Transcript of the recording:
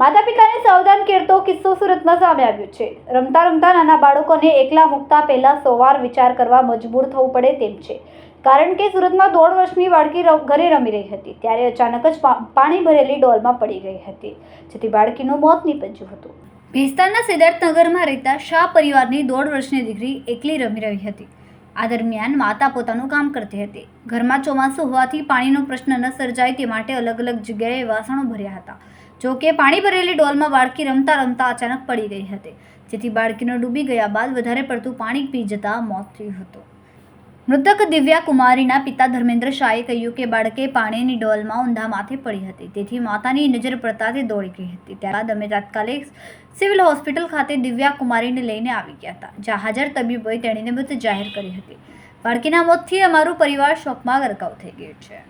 માતા પિતાને સાવધાન કરતો કિસ્સો સુરતમાં સામે આવ્યો છે. રમતા રમતા નાના બાળકોને એકલા મૂકતા પહેલાં સોવાર વિચાર કરવા મજબૂર થવું પડે તેમ છે. કારણ કે સુરતમાં દોઢ વર્ષની બાળકી ઘરે રમી રહી હતી. ત્યારે અચાનક જ પાણી ભરેલી ડોલમાં પડી ગઈ હતી, જેથી બાળકીનું મોત નીપજ્યું હતું. ભેસ્તાનના સિદ્ધાર્થનગરમાં રહેતા શાહ પરિવારની દોઢ વર્ષની દીકરી એકલી રમી રહી હતી. આ દરમિયાન માતા પોતાનું કામ કરતી હતી. ઘરમાં ચોમાસું હોવાથી પાણીનો પ્રશ્ન ન સર્જાય તે માટે અલગ અલગ જગ્યાએ વાસણો ભર્યા હતા. જો કે પાણી ભરેલી ડોલમાં બાળકી રમતા રમતા અચાનક પડી ગઈ હતી. જેથી બાળકીનો ડૂબી ગયા બાદ વધારે પડતું પાણી પી જતા મોત થયું હતું. મૃતક દિવ્યા કુમારીના પિતા ધર્મેન્દ્ર શાહે કહ્યું કે બાળકે પાણીની ડોલમાં ઊંધા માથે પડી હતી. તેથી માતાની નજર પડતા તે દોડી ગઈ હતી. ત્યારબાદ અમે તાત્કાલિક સિવિલ હોસ્પિટલ ખાતે દિવ્યા કુમારીને લઈને આવી ગયા હતા. જ્યાં હાજર તબીબોએ તેણીને મૃત જાહેર કરી હતી. બાળકીના મોતથી અમારું પરિવાર શોકમાં ગરકાવ થઈ ગયું છે.